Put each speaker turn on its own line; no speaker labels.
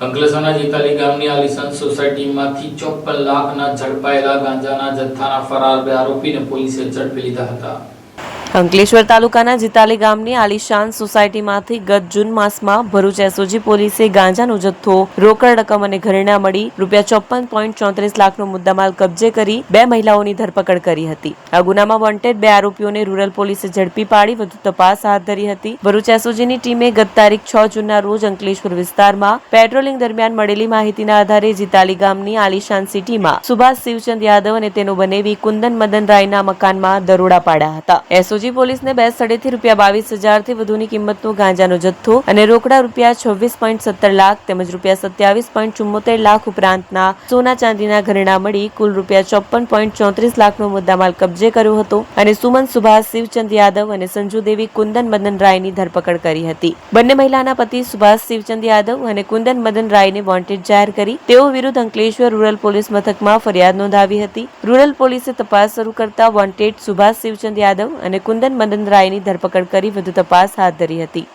અંકલેશ્વરના જીતાલી ગામની આલિશાન સોસાયટીમાંથી ચોપન લાખના ઝડપાયેલા ગાંજાના જથ્થાના ફરાર બે આરોપીને પોલીસે ઝડપી લીધા હતા.
અંકલેશ્વર તાલુકાના જીતાલી ગામની આલિશાન સોસાયટીમાંથી ગત જૂન માસમાં ભરૂચ એસઓજી પોલીસે ગાંજાનો જથ્થો, રોકડ રકમ અને ઘરેણા મળી રૂપિયા ચોપન પોઈન્ટ ચોત્રીસ લાખનો મુદ્દામાલ કબજે કરી બે મહિલાઓની ધરપકડ કરી હતી. આ ગુનામાં વોન્ટેડ બે આરોપીઓને રૂરલ પોલીસે ઝડપી પાડી વધુ તપાસ હાથ ધરી હતી. ભરૂચ એસઓજીની ટીમે ગત તારીખ છ જૂનના રોજ અંકલેશ્વર વિસ્તારમાં પેટ્રોલિંગ દરમિયાન મળેલી માહિતીના આધારે જીતાલી ગામની આલિશાન સિટીમાં સુભાષ શિવચંદ યાદવ અને તેનો બનેવી કુંદન મદન રાયના મકાનમાં દરોડા પાડ્યા હતા. એસઓજી પોલીસને બે સ્થળેથી રૂપિયા બાવીસ હજારથી વધુની કિંમતનો ગાંજાનો જથ્થો અને રોકડા રૂપિયા છવ્વીસ પોઈન્ટ સત્તર લાખ તેમજ રૂપિયા સત્યાવીસ પોઈન્ટ ચુમ્મોતેર લાખ ઉપરાંતના સોના ચાંદીના ઘરેણા મળી કુલ રૂપિયા ચોપન પોઈન્ટ ચોત્રીસ લાખનો મુદ્દામાલ કબજે કર્યો હતો અને સુમન સુભાષ, શિવચંદ યાદવ અને સંજુ દેવી કુંદન મદન રાયની ધરપકડ કરી હતી. બંને મહિલાના પતિ સુભાષ, શિવચંદ યાદવ અને કુંદન મદન રાયને વોન્ટેડ જાહેર કરી. તેઓ વિરુદ્ધ અંકલેશ્વર રૂરલ પોલીસ મથકમાં ફરિયાદ નોંધાવી હતી. રૂરલ પોલીસે તપાસ શરૂ કરતા વોન્ટેડ સુભાષ, શિવચંદ યાદવ અને કુંદન મદન રાયની ધરપકડ કરી વધુ તપાસ હાથ ધરી હતી.